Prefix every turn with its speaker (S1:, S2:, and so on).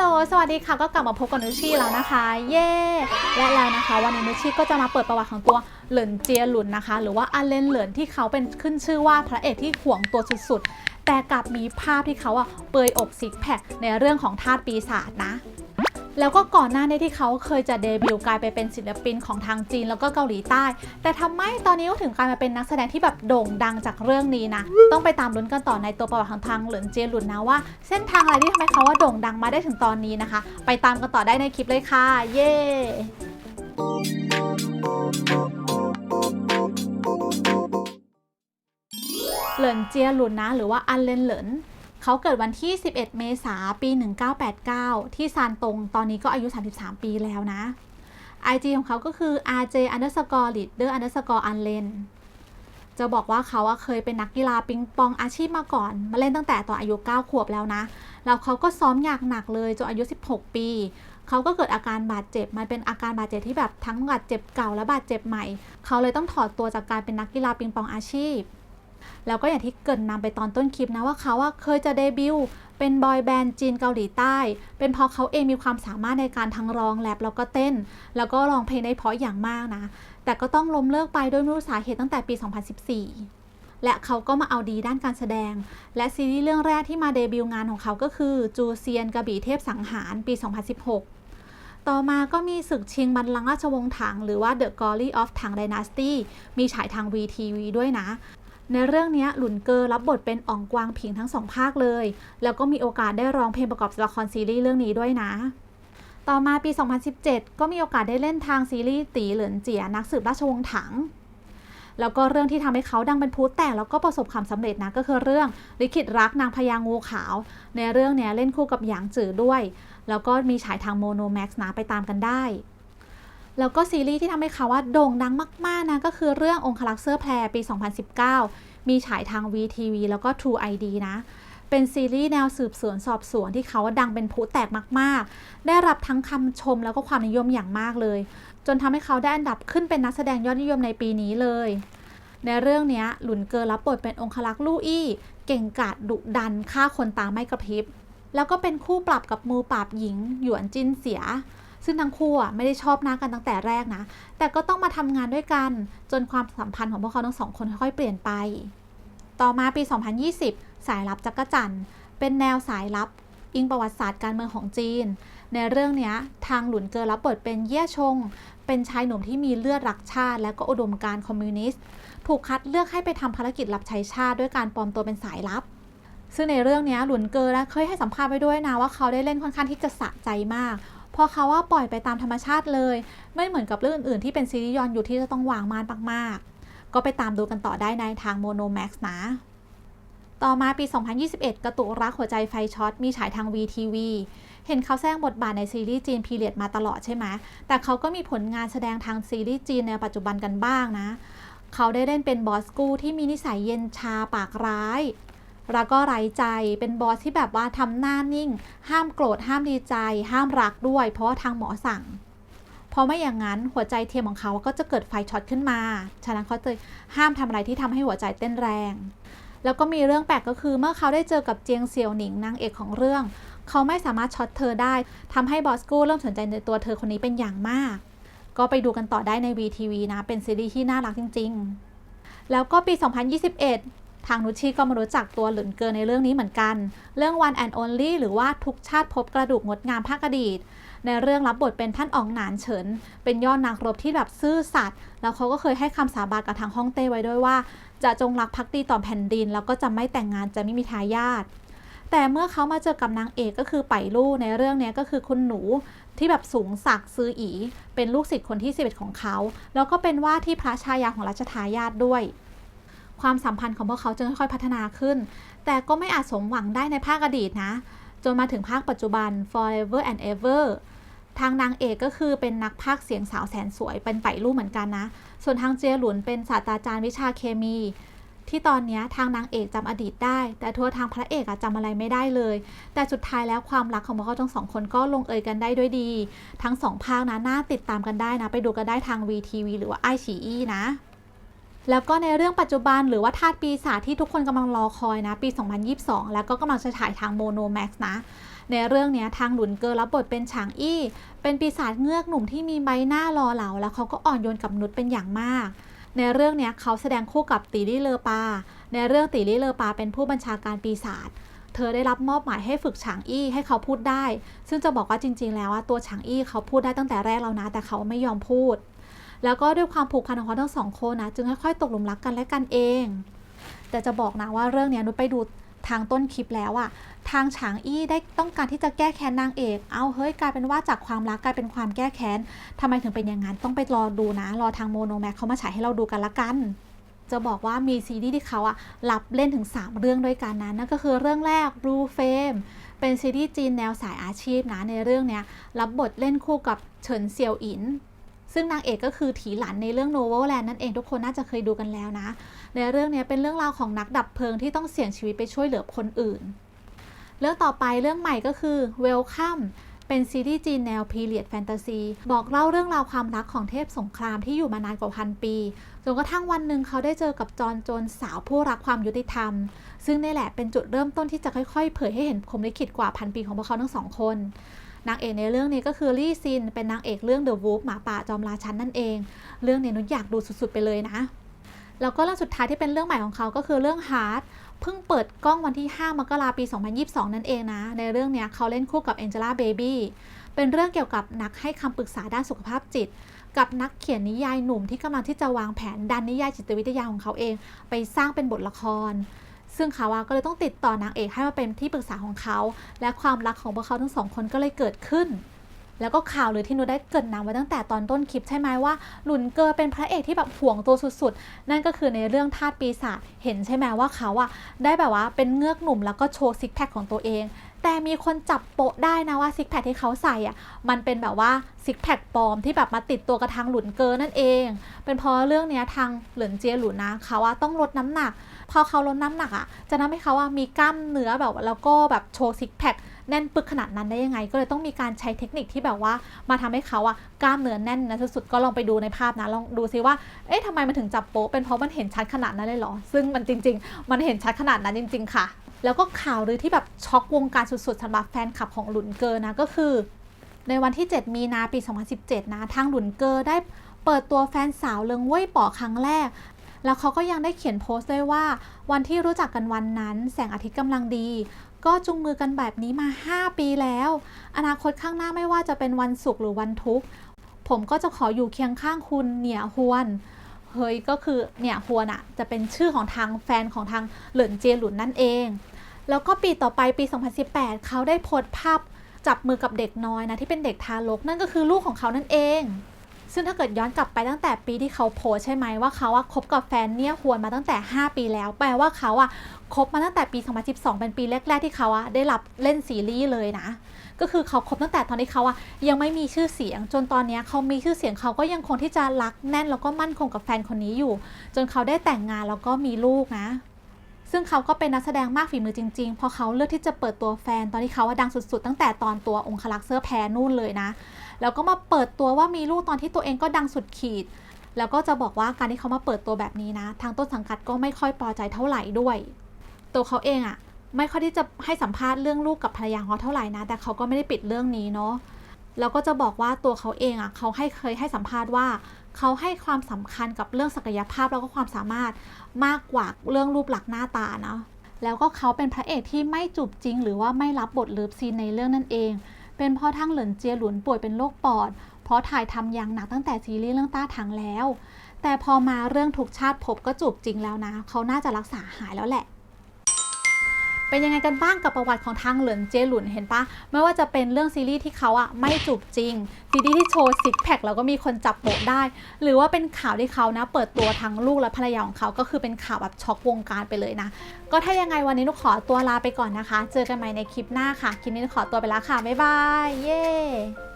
S1: ล สวัสดีค่ะ ก็กลับมาพบกับนุชชี่แล้วนะคะ เย่และแล้วนะคะ วันนี้นุชชี่ก็จะมาเปิดประวัติของตัวเหลินเจียหลุนนะคะ หรือว่าอาเลนเหลินที่เขาเป็นขึ้นชื่อว่าพระเอกที่ห่วงตัวสุดๆ แต่กลับมีภาพที่เขาอะเปยอกซิกแพคในเรื่องของธาตุปีศาจนะ แล้วก็ก่อนหน้านี้ที่เขาเคยจะเดบิวต์กลายไปเป็นศิลปินของทางจีนแล้วก็เกาหลีใต้ แต่ทำไมตอนนี้ก็ถึงกลายมาเป็นนักแสดงที่แบบโด่งดังจากเรื่องนี้นะ ต้องไปตามลุ้นกันต่อในตัวประวัติของทางเหลินเจียหลุนนะว่า เส้นทางอะไรที่ทำให้เขาว่าโด่งดังมาได้ถึงตอนนี้นะคะ ไปตามกันต่อได้ในคลิปเลยค่ะ เย้ เหลินเจียหลุนนะ หรือว่าอันเลนเหลิน เขาเกิดวันที่ 11 เมษายนปี 1989 ที่ซานตง ตอนนี้ก็อายุ 33 ปีแล้วนะ IG ของเขาก็คือ rj underscore leader underscore unlen จะบอกว่าเขาเคยเป็นนักกีฬาปิงปองอาชีพมาก่อน มาเล่นตั้งแต่ตอนอายุ 9 ขวบแล้วนะ แล้วเขาก็ซ้อมอย่างหนักเลยจนอายุ 16 ปี เขาก็เกิดอาการบาดเจ็บ มันเป็นอาการบาดเจ็บที่แบบทั้งบาดเจ็บเก่าและบาดเจ็บใหม่ เขาเลยต้องถอดตัวจากการเป็นนักกีฬาปิงปองอาชีพ แล้วก็อย่างที่เกินนำไปตอนต้นคลิปนะว่าเขาอะเคยจะเดบิวต์เป็นบอยแบนด์จีนเกาหลีใต้ เป็นเพราะเขาเองมีความสามารถในการทั้งร้องแรปแล้วก็เต้น แล้วก็ร้องเพลงได้เพราะอย่างมากนะ แต่ก็ต้องล้มเลิกไปด้วยไม่รู้สาเหตุตั้งแต่ปี 2014และเขาก็มาเอาดีด้านการแสดง และซีรีส์เรื่องแรกที่มาเดบิวต์งานของเขาก็คือจูเซียนกระบี่เทพสังหารปี 2016 ต่อมาก็มีศึกชิงบัลลังก์ราชวงศ์ถัง หรือว่า The Glory of Tang Dynasty มีฉายทาง VTV ด้วยนะ ในเรื่องนี้หลุนเกอรับบทเป็นอองกวางผิงทั้งสองภาคเลย แล้วก็มีโอกาสได้ร้องเพลงประกอบละครซีรีส์เรื่องนี้ด้วยนะ ต่อมาปี 2017 ก็มีโอกาสได้เล่นทางซีรีส์ตีเหลินเจียนักสืบราชวงศ์ถัง แล้วก็เรื่องที่ทำให้เขาดังเป็นพลุแตกแล้วก็ประสบความสำเร็จนะก็คือเรื่องลิขิตรักนางพญางูขาว ในเรื่องเนี้ยเล่นคู่กับหยางจือด้วย แล้วก็มีฉายทางโมโนแม็กซ์นะไปตามกันได้ แล้วก็ซีรีส์ที่ทำให้เขาว่าโด่งดังมาก ๆ นะ ก็คือเรื่ององคลักษ์เสื้อแพรปี 2019 มีฉายทาง VTV แล้วก็ True ID นะ เป็นซีรีส์แนวสืบสวนสอบสวนที่เขาว่าดังเป็นผู้แตกมาก ๆ ได้รับทั้งคำชมแล้วก็ความนิยมอย่างมากเลย จนทำให้เขาได้อันดับขึ้นเป็นนักแสดงยอดนิยมในปีนี้เลย ในเรื่องนี้หลุนเกอรับบทเป็นองคลักษ์ลู่อี้ เก่งกาจดุดันฆ่าคนตาไม่กระพริบ แล้วก็เป็นคู่ปรับกับมือปราบหญิงหยวนจินเสีย ซึ่งทั้งคู่อะไม่ได้ชอบหน้ากันตั้งแต่แรกนะ แต่ก็ต้องมาทำงานด้วยกันจนความสัมพันธ์ของพวกเขาทั้งสองคนค่อยๆเปลี่ยนไป ต่อมาปี 2020 สายลับจักรจันทร์เป็นแนวสายลับอิงประวัติศาสตร์การเมืองของจีน ในเรื่องนี้ทางหลุนเกอรับบทเป็นเย่ชง เป็นชายหนุ่มที่มีเลือดรักชาติ และก็อุดมการคอมมิวนิสต์ ถูกคัดเลือกให้ไปทำภารกิจรับใช้ชาติด้วยการปลอมตัวเป็นสายลับ ซึ่งในเรื่องนี้หลุนเกอนะเคยให้สัมภาษณ์ไปด้วยนะว่าเขาได้เล่นค่อนข้างที่จะสะใจมาก พราะเขาว่าปล่อยไปตามธรรมชาติเลย ไม่เหมือนกับเรื่องอื่นๆที่เป็นซีรีส์ย้อนยุคที่จะต้องวางมานมากๆ ก็ไปตามดูกันต่อได้ในทางโมโนแม็กซ์นะ ต่อมาปี 2021 กระตุกรักหัวใจไฟช็อตมีฉายทาง VTV เห็นเขาแสดงบทบาทในซีรีส์จีนพีเรียดมาตลอดใช่ไหม แต่เขาก็มีผลงานแสดงทางซีรีส์จีนในปัจจุบันกันบ้างนะ เขาได้เล่นเป็นบอสกูที่มีนิสัยเย็นชาปากร้าย แล้วก็ไร้ใจเป็นบอสที่แบบว่าทำหน้านิ่ง ห้ามโกรธห้ามดีใจ ห้ามรักด้วย เพราะว่าทางหมอสั่งเพราะไม่อย่างนั้นหัวใจเทียมของเขาก็จะเกิดไฟช็อตขึ้นมา ฉะนั้นเขาจะห้ามทำอะไรที่ทำให้หัวใจเต้นแรง แล้วก็มีเรื่องแปลกก็คือเมื่อเขาได้เจอกับเจียงเซียวหนิงนางเอกของเรื่อง เขาไม่สามารถช็อตเธอได้ทำให้บอสกูเริ่มสนใจในตัวเธอคนนี้เป็นอย่างมาก ก็ไปดูกันต่อได้ใน VTV นะ เป็นซีรีส์ที่น่ารักจริง ๆ แล้วก็ปี 2021 ทางนุชชีก็มารู้จักตัวหลุนเกอในเรื่องนี้เหมือนกัน เรื่อง One and Only หรือว่าทุกชาติพบกระดูกงดงามภาคอดีต ในเรื่องรับบทเป็นท่านอองหนานเฉิน เป็นยอดนักรบที่แบบซื่อสัตย์ แล้วเขาก็เคยให้คำสาบานกับทางฮ่องเต้ไว้ด้วยว่า จะจงรักภักดีต่อแผ่นดิน แล้วก็จะไม่แต่งงานจะไม่มีทายาท แต่เมื่อเขามาเจอกับนางเอกก็คือไปลู่ในเรื่องนี้ก็คือคุณหนูที่แบบสูงศักดิ์ซื้ออี เป็นลูกศิษย์คนที่ 11 ของเขา แล้วก็เป็นว่าที่พระชายาของรัชทายาทด้วย ความสัมพันธ์ของพวกเขาจึงค่อยๆพัฒนาขึ้น แต่ก็ไม่อาจสมหวังได้ในภาคอดีตนะ จนมาถึงภาคปัจจุบัน forever and ever ทางนางเอกก็คือเป็นนักพากย์เสียงสาวแสนสวยเป็นไปลู่เหมือนกันนะ ส่วนทางเจียหลุนเป็นศาสตราจารย์วิชาเคมี ที่ตอนนี้ทางนางเอกจำอดีตได้ แต่ทัวทางพระเอกอะจำอะไรไม่ได้เลย แต่สุดท้ายแล้วความรักของพวกเขาทั้งสองคนก็ลงเอยกันได้ด้วยดี ทั้งสองภาคนะน่าติดตามกันได้นะ ไปดูกันได้ทาง VTV หรือว่าไอฉีอีนะ แล้วก็ในเรื่องปัจจุบันหรือว่าธาตุปีศาจที่ทุกคนกำลังรอคอยนะ ปี 2022 แล้วก็กำลังจะฉายทางโมโนแม็กซ์นะ ในเรื่องนี้ทางหลุนเกอรับบทเป็นฉางอี้ เป็นปีศาจเงือกหนุ่มที่มีใบหน้ารอเหลา แล้วเขาก็อ่อนโยนกับมนุษย์เป็นอย่างมาก ในเรื่องนี้เขาแสดงคู่กับตีลี่เลอปา ในเรื่องตีลี่เลอปาเป็นผู้บัญชาการปีศาจเธอได้รับมอบหมายให้ฝึกฉางอี้ให้เขาพูดได้ ซึ่งจะบอกว่าจริง ๆ แล้วว่าตัวฉางอี้เขาพูดได้ตั้งแต่แรกแล้วนะ แต่เขาไม่ยอมพูด แล้วก็ด้วยความผูกพันของเขาทั้งสองคนนะจึงค่อยๆตกหลุมรักกันและกันเอง แต่จะบอกนะว่าเรื่องนี้นุชไปดูทางต้นคลิปแล้วอะทางฉางอี้ได้ต้องการที่จะแก้แค้นนางเอก เอาเฮ้ยกลายเป็นว่าจากความรักกลายเป็นความแก้แค้นทำไมถึงเป็นอย่างนั้นต้องไปรอดูนะ รอทางโมโนแม็กเขามาฉายให้เราดูกันละกัน จะบอกว่ามีซีรีส์ที่เขาอะรับเล่นถึง 3 เรื่องด้วยกันนะนั่นก็คือเรื่องแรก Blue Fame เป็นซีรีส์จีนแนวสายอาชีพนะในเรื่องเนี้ยรับบทเล่นคู่กับเฉินเซียวอิน ซึ่งนางเอกก็คือถีหลันในเรื่อง Novel Land นั่นเองทุกคนน่าจะเคยดูกันแล้วนะ ในเรื่องนี้เป็นเรื่องราวของนักดับเพลิงที่ต้องเสี่ยงชีวิตไปช่วยเหลือคนอื่น เรื่องต่อไปเรื่องใหม่ก็คือ Welcome เป็นซีรีส์จีนแนวพีเรียดแฟนตาซีบอกเล่าเรื่องราวความรักของเทพสงครามที่อยู่มานานกว่าพันปีจนกระทั่งวันหนึ่งเขาได้เจอกับจอนโจรสาวผู้รักความยุติธรรม ซึ่งนี่แหละเป็นจุดเริ่มต้นที่จะค่อยๆ เผยให้เห็นพรหมลิขิตกว่าพันปีของพวกเขาทั้งสองคน นางเอกในเรื่องนี้ก็คือลี่ซิน เป็นนางเอกเรื่อง The Wolf หมาป่าจอมราชันนั่นเอง เรื่องนี้นุชอยากดูสุดๆไปเลยนะ แล้วก็เรื่องสุดท้ายที่เป็นเรื่องใหม่ของเขาก็คือเรื่อง Heart เพิ่งเปิดกล้องวันที่ 5 มกราปี 2022 นั่นเองนะ ในเรื่องนี้เขาเล่นคู่กับ Angela Baby เป็นเรื่องเกี่ยวกับนักให้คำปรึกษาด้านสุขภาพจิต กับนักเขียนนิยายหนุ่มที่กำลังที่จะวางแผนดันนิยายจิตวิทยาของเขาเอง ไปสร้างเป็นบทละคร ซึ่งเขาอะก็เลยต้องติดต่อนางเอกให้มาเป็นที่ปรึกษาของเขา และความรักของพวกเขาทั้งสองคนก็เลยเกิดขึ้น แล้วก็ข่าวหรือที่หนูได้เกิดนำไว้ตั้งแต่ตอนต้นคลิปใช่ไหมว่า หลุนเกอเป็นพระเอกที่แบบห่วงตัวสุดๆ นั่นก็คือในเรื่องทาสปีศาจเห็นใช่ไหมว่าเขาอะได้แบบว่าเป็นเงือกหนุ่มแล้วก็โชว์ซิกแพคของตัวเอง แต่มีคนจับโปะได้นะว่าซิกแพคที่เขาใส่อะมันเป็นแบบว่าซิกแพคปลอมที่แบบมาติดตัวกับทางหลุนเกอนั่นเอง เป็นเพราะเรื่องเนี้ยทางเหลินเจียหลุนนะเขาว่าต้องลดน้ำหนัก พอเขาลดน้ำหนักอะจะทำให้เขาว่ามีกล้ามเนื้อแบบแล้วก็แบบโชว์ซิกแพค แน่นปึกขนาดนั้นได้ยังไง ก็เลยต้องมีการใช้เทคนิคที่แบบว่า มาทำให้เขาอะกล้ามเนื้อแน่นนะสุดๆก็ลองไปดูในภาพนะลองดูซิว่าเอ๊ะทำไมมันถึงจับโป๊ะเป็นเพราะมันเห็นชัดขนาดนั้นเลยเหรอ ซึ่งมันจริง ๆ มันเห็นชัดขนาดนั้นจริง ๆ ค่ะ แล้วก็ข่าวลือที่แบบช็อกวงการสุดๆสำหรับแฟนคลับของหลุนเกอร์นะก็คือ ในวันที่ 7 มีนาปี 2017 นะทางหลุนเกอร์ได้เปิดตัวแฟนสาวเลิงเว่ยป๋อครั้งแรกแล้วเขาก็ยังได้เขียนโพสต์ด้วยว่า วันที่รู้จักกันวันนั้น แสงอาทิตย์กำลังดี ก็จุงมือกันแบบนี้มา 5 ปีแล้ว อนาคตข้างหน้าไม่ว่าจะเป็นวันสุขหรือวันทุกข์ ผมก็จะขออยู่เคียงข้างคุณเนี่ยฮวน เฮ้ยก็คือเนี่ยฮวนอะจะเป็นชื่อของทางแฟนของทางเหลินเจียหลุนนั่นเอง แล้วก็ปีต่อไปปี 2018 เขาได้โพสต์ภาพจับมือกับเด็กน้อยนะที่เป็นเด็กทารกนั่นก็คือลูกของเขานั่นเอง ซึ่งถ้าเกิดย้อนกลับไปตั้งแต่ปีที่เขาโพสใช่ไหมว่าเขาอะคบกับแฟนเนี่ยฮวนมาตั้งแต่ 5 ปีแล้ว แปลว่าเขาอะคบมาตั้งแต่ปี 2012 เป็นปีแรก ๆ ที่เขาอะได้รับเล่นซีรีส์เลยนะ ก็คือเขาคบตั้งแต่ตอนที่เขาอะยังไม่มีชื่อเสียง จนตอนนี้เขามีชื่อเสียงเขาก็ยังคงที่จะรักแน่นแล้วก็มั่นคงกับแฟนคนนี้อยู่ จนเขาได้แต่งงานแล้วก็มีลูกนะซึ่งเขาก็เป็นนักแสดงมากฝีมือจริงๆ เพราะเขาเลือกที่จะเปิดตัวแฟนตอนที่เขาว่าดังสุดๆ ตั้งแต่ตอนตัวองคลักษ์เสื้อแพรนู่นเลยนะ แล้วก็มาเปิดตัวว่ามีลูกตอนที่ตัวเองก็ดังสุดขีด แล้วก็จะบอกว่าการที่เขามาเปิดตัวแบบนี้นะ ทางต้นสังกัดก็ไม่ค่อยพอใจเท่าไหร่ด้วย ตัวเขาเองอะไม่ค่อยที่จะให้สัมภาษณ์เรื่องลูกกับภรรยาเขาเท่าไหร่นะ แต่เขาก็ไม่ได้ปิดเรื่องนี้เนาะแล้วก็จะบอกว่าตัวเขาเองอะเขาให้เคยให้สัมภาษณ์ว่า เขาให้ความสำคัญกับเรื่องศักยภาพแล้วก็ความสามารถมากกว่าเรื่องรูปลักษณ์หน้าตานะแล้วก็เขาเป็นพระเอกที่ไม่จูบจริง หรือว่าไม่รับบทเลิฟซีนในเรื่องนั่นเอง เป็นเพราะทั้งเหลินเจียหลุนป่วยเป็นโรคปอด เพราะถ่ายทำอย่างหนักตั้งแต่ซีรีส์เรื่องต้าถังแล้ว แต่พอมาเรื่องทุกชาติพบก็จูบจริงแล้วนะ เขาน่าจะรักษาหายแล้วแหละ เป็นยังไงกันบ้างกับประวัติของทางเหลินเจหลุนเห็นปะไม่ว่าจะเป็นเรื่องซีรีส์ที่เขาอะไม่จูบจริง ซีรีส์ที่โชว์ซิกแพคแล้วก็มีคนจับโปะได้ หรือว่าเป็นข่าวที่เขานะ เปิดตัวทั้งลูกและภรรยาของเขาก็คือเป็นข่าวแบบช็อกวงการไปเลยนะ ก็ถ้ายังไงวันนี้นุกขอตัวลาไปก่อนนะคะ เจอกันใหม่ในคลิปหน้าค่ะ คลิปนี้นุกขอตัวไปแล้วค่ะบ๊ายบายเย้